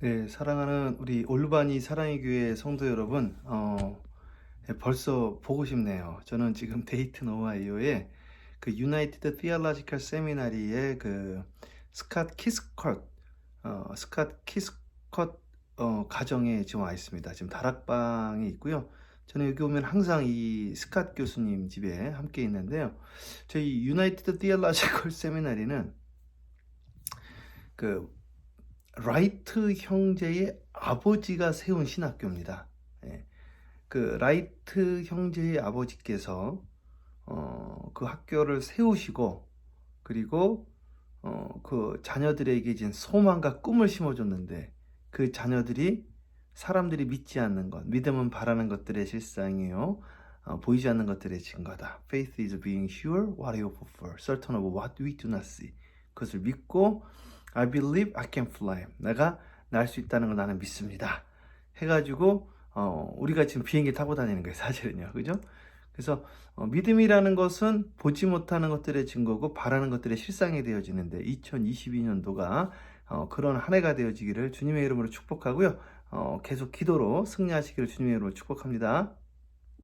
네, 사랑하는 우리 올바니 사랑의 교회 성도 여러분, 어, 네, 벌써 보고 싶네요. 저는 지금 데이튼 오하이오의 그 유나이티드 티얼로지컬 세미나리의 그 스캇 키스컷, 어, 스캇 키스컷 어, 가정에 지금 와 있습니다. 지금 다락방이 있고요. 저는 여기 오면 항상 이 스캇 교수님 집에 함께 있는데요. 저희 유나이티드 티얼로지컬 세미나리는 그 라이트 형제의 아버지가 세운 신학교입니다. 예. 그 라이트 형제의 아버지께서 어, 그 학교를 세우시고 그리고 어, 그 자녀들에게 이제 소망과 꿈을 심어줬는데 그 자녀들이 사람들이 믿지 않는 것, 믿음은 바라는 것들의 실상이요. 어, 보이지 않는 것들의 증거다. Faith is being sure what you hope for, certain of what we do not see. 그것을 믿고 I believe I can fly. 내가 날 수 있다는 걸 나는 믿습니다. 해가지고 어, 우리가 지금 비행기 타고 다니는 거예요, 사실은요, 그죠? 그래서 어, 믿음이라는 것은 보지 못하는 것들의 증거고 바라는 것들의 실상이 되어지는데 2022년도가 어, 그런 한 해가 되어지기를 주님의 이름으로 축복하고요. 어, 계속 기도로 승리하시기를 주님의 이름으로 축복합니다.